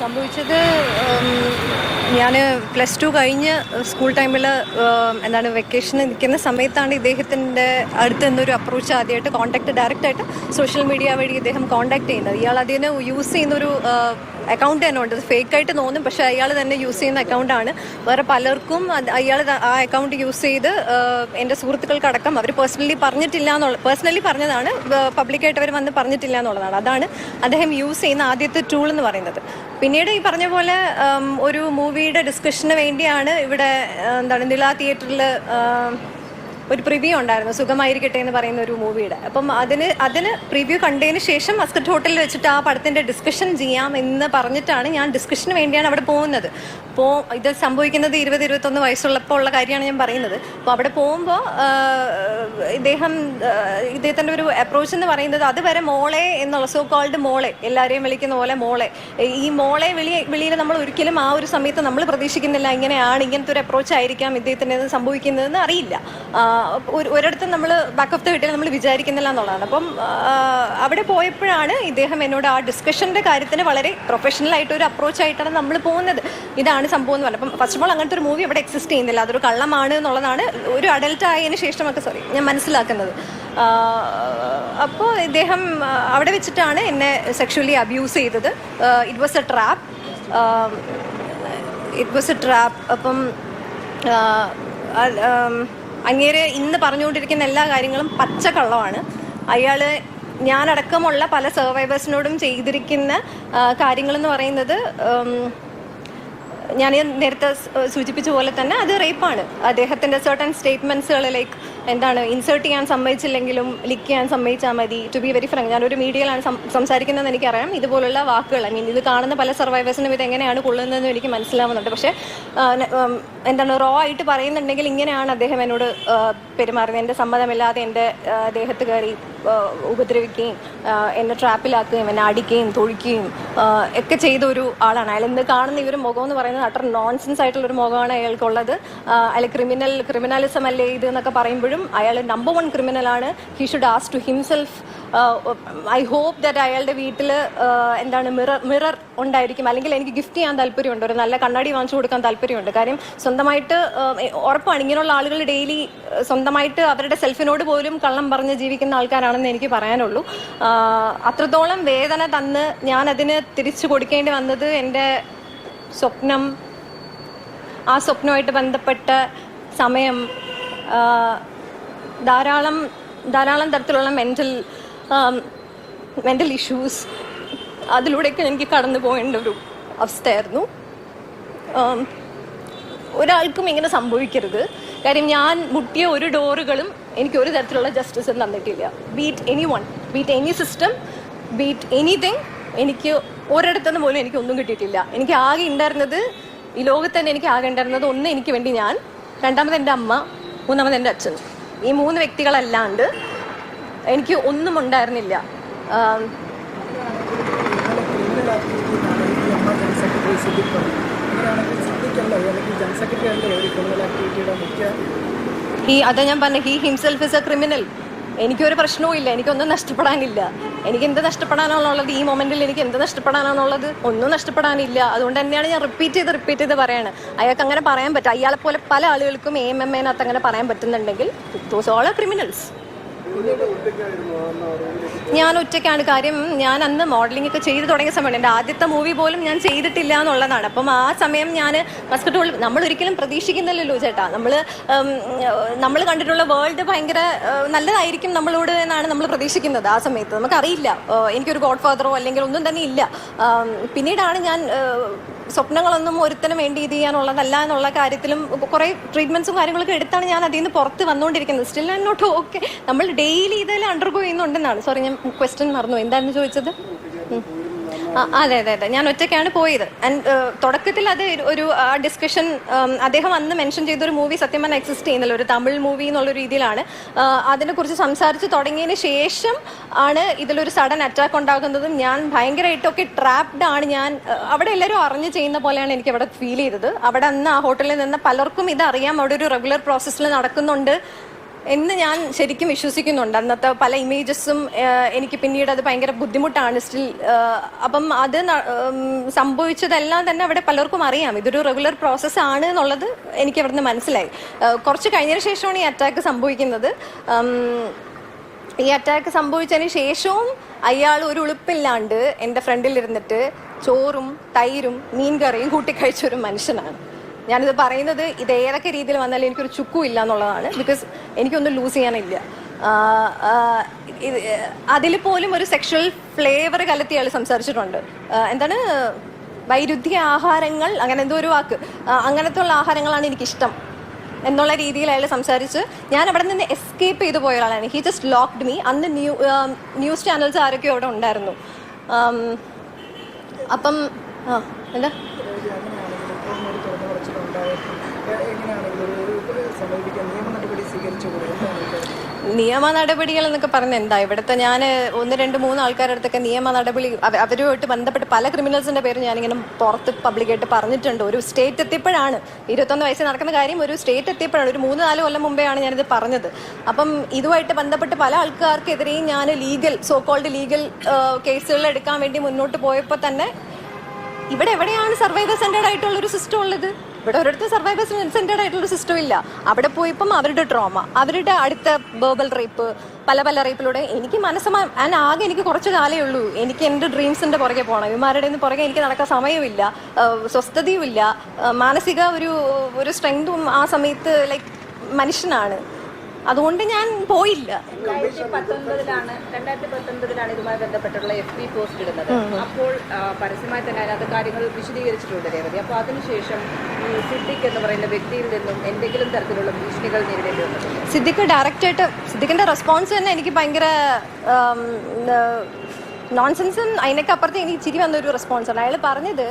സംഭവിച്ചത് ഞാൻ plus two കഴിഞ്ഞ് സ്കൂൾ ടൈമിൽ എന്താണ് വെക്കേഷൻ നിൽക്കുന്ന സമയത്താണ് ഇദ്ദേഹത്തിന്റെ അടുത്ത് നിന്നൊരു അപ്രോച്ച് ആദ്യമായിട്ട് കോൺടാക്ട് ഡയറക്റ്റായിട്ട് സോഷ്യൽ മീഡിയ വഴി ഇദ്ദേഹം കോൺടാക്ട് ചെയ്യുന്നത്. ഇയാൾ അതിന് യൂസ് ചെയ്യുന്നൊരു അക്കൗണ്ട് തന്നെ ഉണ്ട് ഫേക്ക് ആയിട്ട് തോന്നും പക്ഷേ അയാൾ തന്നെ യൂസ് ചെയ്യുന്ന അക്കൗണ്ടാണ് വേറെ പലർക്കും അയാൾ ആ അക്കൗണ്ട് യൂസ് ചെയ്ത് എന്റെ സുഹൃത്തുക്കൾക്കടക്കം അവർ പേഴ്സണലി പറഞ്ഞിട്ടില്ല എന്നുള്ള പേഴ്സണലി പറഞ്ഞതാണ് പബ്ലിക്കായിട്ട് അവർ വന്ന് പറഞ്ഞിട്ടില്ല എന്നുള്ളതാണ് അതാണ് അദ്ദേഹം യൂസ് ചെയ്യുന്ന ആദ്യത്തെ ടൂൾ എന്ന് പറയുന്നത്. പിന്നീട് ഈ പറഞ്ഞ പോലെ ഒരു മൂവിയുടെ ഡിസ്കഷന് വേണ്ടിയാണ് ഇവിടെ എന്താണ് നില തിയേറ്ററിൽ ഒരു പ്രിവ്യൂ ഉണ്ടായിരുന്നു സുഖമായിരിക്കട്ടെ എന്ന് പറയുന്ന ഒരു മൂവിയുടെ. അപ്പം അതിന് അതിന് പ്രിവ്യൂ കണ്ടതിന് ശേഷം മസ്കറ്റ് ഹോട്ടലിൽ വെച്ചിട്ട് ആ പടത്തിന്റെ ഡിസ്കഷൻ ചെയ്യാം എന്ന് പറഞ്ഞിട്ടാണ് ഞാൻ ഡിസ്കഷന് വേണ്ടിയാണ് അവിടെ പോകുന്നത്. അപ്പോൾ ഇത് സംഭവിക്കുന്നത് ഇരുപത് ഇരുപത്തൊന്ന് വയസ്സുള്ളപ്പോൾ ഉള്ള കാര്യമാണ് ഞാൻ പറയുന്നത്. അപ്പോൾ അവിടെ പോകുമ്പോൾ ഇദ്ദേഹം ഇദ്ദേഹത്തിന്റെ ഒരു അപ്രോച്ച് എന്ന് പറയുന്നത് അതുവരെ മോളെ എന്നുള്ള സോ കോൾഡ് മോളെ എല്ലാവരെയും വിളിക്കുന്ന പോലെ മോളെ. ഈ മോളെ വിളി വിളിയിൽ നമ്മൾ ഒരിക്കലും ആ ഒരു സമയത്ത് നമ്മൾ പ്രതീക്ഷിക്കുന്നില്ല ഇങ്ങനെയാണ് ഇങ്ങനത്തെ ഒരു അപ്രോച്ച് ആയിരിക്കാം ഇദ്ദേഹത്തിന് സംഭവിക്കുന്നതെന്ന് അറിയില്ല. ഒരിടത്ത് ഒരു ഒരിടത്തും നമ്മൾ ബാക്ക് ഓഫ് ദ വീട്ടിൽ നമ്മൾ വിചാരിക്കുന്നില്ല എന്നുള്ളതാണ്. അപ്പം അവിടെ പോയപ്പോഴാണ് ഇദ്ദേഹം എന്നോട് ആ ഡിസ്കഷന്റെ കാര്യത്തിന് വളരെ പ്രൊഫഷണൽ ആയിട്ട് ഒരു അപ്രോച്ച് ആയിട്ടാണ് നമ്മൾ പോകുന്നത്. ഇതാണ് സംഭവം എന്ന് പറഞ്ഞത്. അപ്പം ഫസ്റ്റ് ഓഫ് ഓൾ അങ്ങനത്തെ ഒരു മൂവി അവിടെ എക്സിസ്റ്റ് ചെയ്യുന്നില്ല. അതൊരു കള്ളമാണ് എന്നുള്ളതാണ്. ഒരു അഡൽട്ട് ആയതിനു ശേഷമൊക്കെ സോറി ഞാൻ മനസ്സിലാക്കുന്നത്. അപ്പോൾ ഇദ്ദേഹം അവിടെ വെച്ചിട്ടാണ് എന്നെ സെക്ഷുവലി അബ്യൂസ് ചെയ്തത്. It was a trap it was a trap അപ്പം അങ്ങേരെ ഇന്ന് പറഞ്ഞുകൊണ്ടിരിക്കുന്ന എല്ലാ കാര്യങ്ങളും പച്ചക്കള്ളമാണ്. അയാൾ ഞാനടക്കമുള്ള പല സർവൈവേഴ്സിനോടും ചെയ്തിരിക്കുന്ന കാര്യങ്ങളെന്ന് പറയുന്നത് ഞാൻ നേരത്തെ സൂചിപ്പിച്ച പോലെ തന്നെ അത് റേപ്പാണ് അദ്ദേഹത്തിന്റെ സർട്ടൺ സ്റ്റേറ്റ്മെന്റ്സുകൾ ലൈക്ക് എന്താണ് ഇൻസേർട്ട് ചെയ്യാൻ സമ്മതിച്ചില്ലെങ്കിലും ലിക്ക് ചെയ്യാൻ സമ്മതിച്ചാൽ മതി. ടു ബി വെരി ഫ്രങ്ക് ഞാനൊരു മീഡിയയിലാണ് സംസാരിക്കുന്നതെന്ന് എനിക്കറിയാം. ഇതുപോലുള്ള വാക്കുകൾ ഐ മീൻ ഇത് കാണുന്ന പല സർവൈവേഴ്സിനും ഇത് എങ്ങനെയാണ് കൊള്ളുന്നതെന്ന് എനിക്ക് മനസ്സിലാവുന്നുണ്ട്. പക്ഷേ എന്താണ് റോ ആയിട്ട് പറയുന്നുണ്ടെങ്കിൽ ഇങ്ങനെയാണ് അദ്ദേഹം എന്നോട് പെരുമാറുന്നത്. എന്റെ സമ്മതമില്ലാതെ എന്റെ ദേഹത്ത് കയറി ഉപദ്രവിക്കുകയും എന്നെ ട്രാപ്പിലാക്കുകയും എന്നെ അടിക്കുകയും തൊഴിക്കുകയും ഒക്കെ ചെയ്ത ഒരു ആളാണ്. അയാൾ ഇന്ന് കാണുന്ന ഒരു മുഖം എന്ന് പറയുന്നത് അത്ര നോൺസെൻസ് ആയിട്ടുള്ള ഒരു മുഖമാണ് അയാൾക്കുള്ളത്. അയാൾ ക്രിമിനൽ ക്രിമിനലിസം അല്ലേ ഇത് എന്നൊക്കെ പറയുമ്പോഴും അയാൾ number one ക്രിമിനലാണ് he should as to himself I hope that അയാളുടെ വീട്ടിൽ എന്താണ് മിറർ മിറർ ഉണ്ടായിരിക്കും. അല്ലെങ്കിൽ എനിക്ക് ഗിഫ്റ്റ് ചെയ്യാൻ താല്പര്യമുണ്ട്. ഒരു നല്ല കണ്ണാടി വാങ്ങിച്ചു കൊടുക്കാൻ താല്പര്യമുണ്ട്. കാര്യം സ്വന്തമായിട്ട് ഉറപ്പാണ്. ഇങ്ങനെയുള്ള ആളുകൾ ഡെയിലി സ്വന്തമായിട്ട് അവരുടെ സെൽഫിനോട് പോലും കള്ളം പറഞ്ഞ് ജീവിക്കുന്ന ആൾക്കാരാണെന്ന് എനിക്ക് പറയാനുള്ളൂ. അത്രത്തോളം വേദന തന്ന് ഞാൻ അതിന് തിരിച്ചു കൊടുക്കേണ്ടി വന്നത് എന്റെ സ്വപ്നം ആ സ്വപ്നമായിട്ട് ബന്ധപ്പെട്ട സമയം ധാരാളം ധാരാളം തരത്തിലുള്ള മെന്റൽ മെന്റൽ ഇഷ്യൂസ് അതിലൂടെയൊക്കെ എനിക്ക് കടന്നു പോകേണ്ട ഒരു അവസ്ഥയായിരുന്നു. ഒരാൾക്കും ഇങ്ങനെ സംഭവിക്കരുത്. കാര്യം ഞാൻ മുട്ടിയ ഒരു ഡോറുകളും എനിക്ക് ഒരു തരത്തിലുള്ള ജസ്റ്റിസും തന്നിട്ടില്ല. Beat anyone beat any system beat anything എനിക്ക് ഒരിടത്തുനിന്ന് പോലും എനിക്ക് ഒന്നും കിട്ടിയിട്ടില്ല. എനിക്ക് ആകെ ഉണ്ടായിരുന്നത് ഈ ലോകത്ത് തന്നെ എനിക്ക് ആകെ ഉണ്ടായിരുന്നത് ഒന്ന് എനിക്ക് വേണ്ടി ഞാൻ രണ്ടാമത് എന്റെ അമ്മ മൂന്നാമത് എന്റെ അച്ഛൻ. ഈ മൂന്ന് വ്യക്തികളല്ലാണ്ട് എനിക്ക് ഒന്നും ഉണ്ടായിരുന്നില്ല. ഹി അതാ ഞാൻ പറഞ്ഞ he himself is a criminal. എനിക്കൊരു പ്രശ്നവും ഇല്ല എനിക്കൊന്നും നഷ്ടപ്പെടാനില്ല. എനിക്ക് എന്ത് നഷ്ടപ്പെടാനാണുള്ളത്? ഈ മൊമെന്റിൽ എനിക്ക് എന്ത് നഷ്ടപ്പെടാനാണുള്ളത്? ഒന്നും നഷ്ടപ്പെടാനില്ല. അതുകൊണ്ട് തന്നെയാണ് ഞാൻ റിപ്പീറ്റ് ചെയ്ത് റിപ്പീറ്റ് ചെയ്ത് പറയാണ് അയാൾക്ക് അങ്ങനെ പറയാൻ പറ്റും. അയാളെ പോലെ പല ആളുകൾക്കും എ എം എം അങ്ങനെ പറയാൻ പറ്റുന്നുണ്ടെങ്കിൽ ദോസ് ഓൾ ക്രിമിനൽസ് ഞാൻ ഒറ്റയ്ക്കാണ്. കാര്യം ഞാൻ അന്ന് മോഡലിംഗ് ഒക്കെ ചെയ്തു തുടങ്ങിയ സമയമാണ് എന്റെ ആദ്യത്തെ മൂവി പോലും ഞാൻ ചെയ്തിട്ടില്ല എന്നുള്ളതാണ്. അപ്പം ആ സമയം ഞാൻ മസ്കറ്റ് നമ്മൾ ഒരിക്കലും പ്രതീക്ഷിക്കുന്നില്ലല്ലോ ചേട്ടാ. നമ്മൾ നമ്മൾ കണ്ടിട്ടുള്ള വേൾഡ് ഭയങ്കര നല്ലതായിരിക്കും നമ്മളോട് എന്നാണ് നമ്മൾ പ്രതീക്ഷിക്കുന്നത് ആ സമയത്ത്. നമുക്കറിയില്ല. എനിക്കൊരു ഗോഡ് ഫാദറോ അല്ലെങ്കിൽ ഒന്നും തന്നെ ഇല്ല. പിന്നീടാണ് ഞാൻ സ്വപ്നങ്ങളൊന്നും ഒരുത്തനും വേണ്ടി ഇത് ചെയ്യാനുള്ളതല്ല എന്നുള്ള കാര്യത്തിലും കുറേ ട്രീറ്റ്മെന്റ്സും കാര്യങ്ങളൊക്കെ എടുത്താണ് ഞാൻ അതിൽ നിന്ന് പുറത്ത് വന്നുകൊണ്ടിരിക്കുന്നത്. സ്റ്റിൽ ഐ നോട്ട് ഓക്കെ നമ്മൾ ഡെയിലി ഇതെല്ലാം അണ്ടർഗോ ചെയ്യുന്നുണ്ടെന്നാണ്. സോറി ഞാൻ ക്വസ്റ്റ്യൻ മറന്നു എന്തായിരുന്നു ചോദിച്ചത്? അതെ അതെ അതെ. ഞാൻ ഒറ്റയ്ക്കാണ് പോയത്. തുടക്കത്തിൽ അത് ഒരു- ഡിസ്കഷൻ അദ്ദേഹം അന്ന് മെൻഷൻ ചെയ്ത ഒരു മൂവി സത്യം പറഞ്ഞാൽ എക്സിസ്റ്റ് ചെയ്യുന്നില്ല. ഒരു തമിഴ് മൂവി എന്നുള്ള രീതിയിലാണ്. അതിനെ അതിനെക്കുറിച്ച് സംസാരിച്ച് തുടങ്ങിയതിന് ശേഷം ആണ് ഇതിലൊരു സഡൻ അറ്റാക്ക് ഉണ്ടാകുന്നതും ഞാൻ ഭയങ്കരമായിട്ടൊക്കെ ട്രാപ്ഡ് ആണ് ഞാൻ അവിടെ എല്ലാവരും അറിഞ്ഞ് ചെയ്യുന്ന പോലെയാണ് എനിക്ക് അവിടെ ഫീൽ ചെയ്തത്. അവിടെ അന്ന് ആ ഹോട്ടലിൽ നിന്ന് പലർക്കും ഇത് അറിയാം അവിടെ ഒരു റെഗുലർ പ്രോസസ്സിൽ നടക്കുന്നുണ്ട്. എന്ന് ഞാൻ ശരിക്കും വിശ്വസിക്കുന്നുണ്ട്. അന്നത്തെ പല ഇമേജസും എനിക്ക് പിന്നീട് അത് ഭയങ്കര ബുദ്ധിമുട്ടാണ് സ്റ്റിൽ അപ്പം അത് സംഭവിച്ചതെല്ലാം തന്നെ അവിടെ പലർക്കും അറിയാം. ഇതൊരു റെഗുലർ പ്രോസസ്സ് ആണ് എന്നുള്ളത് എനിക്ക് അവിടുന്ന് മനസ്സിലായി. കുറച്ച് കഴിഞ്ഞതിന് ശേഷമാണ് ഈ അറ്റാക്ക് സംഭവിക്കുന്നത്. ഈ അറ്റാക്ക് സംഭവിച്ചതിന് ശേഷവും അയാൾ ഒരു ഉളുപ്പില്ലാണ്ട് എന്റെ ഫ്രണ്ടിൽ ഇരുന്നിട്ട് ചോറും തൈരും മീൻകറിയും കൂട്ടിക്കഴിച്ച ഒരു മനുഷ്യനാണ്. ഞാനിത് പറയുന്നത് ഇത് ഏതൊക്കെ രീതിയിൽ വന്നാലും എനിക്കൊരു ചുക്കും ഇല്ല എന്നുള്ളതാണ്. ബിക്കോസ് എനിക്കൊന്നും ലൂസ് ചെയ്യാനില്ല. അതിൽ പോലും ഒരു സെക്ഷൽ ഫ്ലേവർ കലത്തിയ അയാൾ സംസാരിച്ചിട്ടുണ്ട്. എന്താണ്? വൈരുദ്ധ്യ ആഹാരങ്ങൾ അങ്ങനെ എന്തോ ഒരു വാക്ക്. അങ്ങനത്തെ ഉള്ള ആഹാരങ്ങളാണ് എനിക്കിഷ്ടം എന്നുള്ള രീതിയിൽ അയാൾ സംസാരിച്ച് ഞാൻ അവിടെ നിന്ന് എസ്കേപ്പ് ചെയ്തു പോയ ആളാണ് ഹി ജസ്റ്റ് ലോക്ക്ഡ് മീ അന്ന് ന്യൂ ന്യൂസ് ചാനൽസ് ആരൊക്കെ അവിടെ ഉണ്ടായിരുന്നു. അപ്പം ആ എന്താ? നിയമ നിയമ നടപടികൾ എന്നൊക്കെ പറഞ്ഞ എന്താ? ഇവിടുത്തെ ഞാൻ ഒന്ന് രണ്ട് മൂന്ന് ആൾക്കാരുടെ അടുത്തൊക്കെ നിയമ നടപടി അവരുമായിട്ട് ബന്ധപ്പെട്ട് പല ക്രിമിനൽസിന്റെ പേര് ഞാനിങ്ങനെ പുറത്ത് പബ്ലിക്കായിട്ട് പറഞ്ഞിട്ടുണ്ട്. ഒരു സ്റ്റേറ്റ് എത്തിയപ്പോഴാണ് ഇരുപത്തൊന്ന് വയസ്സിൽ നടക്കുന്ന കാര്യം ഒരു സ്റ്റേറ്റ് എത്തിയപ്പോഴാണ്. ഒരു മൂന്ന് നാല് കൊല്ലം മുമ്പെയാണ് ഞാനിത് പറഞ്ഞത്. അപ്പം ഇതുമായിട്ട് ബന്ധപ്പെട്ട് പല ആൾക്കാർക്കെതിരെയും ഞാൻ ലീഗൽ സോ കോൾഡ് ലീഗൽ കേസുകൾ എടുക്കാൻ വേണ്ടി മുന്നോട്ട് പോയപ്പോൾ തന്നെ ഇവിടെ എവിടെയാണ് സർവൈവർ സെന്റേഡ് ആയിട്ടുള്ള ഒരു സിസ്റ്റം ഉള്ളത്? ഇവിടെ ഒരിടത്ത് സർവൈവർ സെന്റേഡ് ആയിട്ടുള്ള ഒരു സിസ്റ്റം ഇല്ല. അവിടെ പോയപ്പം അവരുടെ ട്രോമ അവരുടെ അടുത്ത ബേബൽ റേപ്പ് പല പല റേപ്പിലൂടെ എനിക്ക് മനസ്സമാ ഞാൻ ആകെ എനിക്ക് കുറച്ച് കാലേ ഉള്ളൂ. എനിക്ക് എന്റെ ഡ്രീംസിന്റെ പുറകെ പോകണം ഇവന്മാരുടെ നിന്ന് പുറകെ എനിക്ക് നടക്കാൻ സമയമില്ല. സ്വസ്ഥതയുമില്ല. മാനസിക ഒരു ഒരു സ്ട്രെങ്തും ആ സമയത്ത് ലൈക്ക് മനുഷ്യനാണ്. അതുകൊണ്ട് ഞാൻ പോയില്ല. രണ്ടായിരത്തി പത്തൊൻപതിലാണ് രണ്ടായിരത്തി പത്തൊൻപതിലാണ് ഇതുമായി ബന്ധപ്പെട്ടുള്ള എഫ് ബി പോസ്റ്റ് ഇടുന്നത്. അപ്പോൾ ആ, പരസ്യമായി തന്നെ അതിനകത്ത് കാര്യങ്ങൾ വിശദീകരിച്ചിട്ടുണ്ട് രേവതി. അപ്പോൾ അതിനുശേഷം സിദ്ദിഖ് എന്ന് പറയുന്ന വ്യക്തിയിൽ നിന്നും എന്തെങ്കിലും തരത്തിലുള്ള ഭീഷണികൾ നേരിടേണ്ടി വന്നിട്ടുണ്ട്. സിദ്ദിഖ് ഡയറക്റ്റായിട്ട് സിദ്ദിഖിന്റെ റെസ്പോൺസ് തന്നെ എനിക്ക് ഭയങ്കര നോൺസെൻസും അതിനൊക്കെ അപ്പുറത്ത് എനിക്ക് ചിരി വന്ന ഒരു റെസ്പോൺസാണ് അയാൾ പറഞ്ഞത്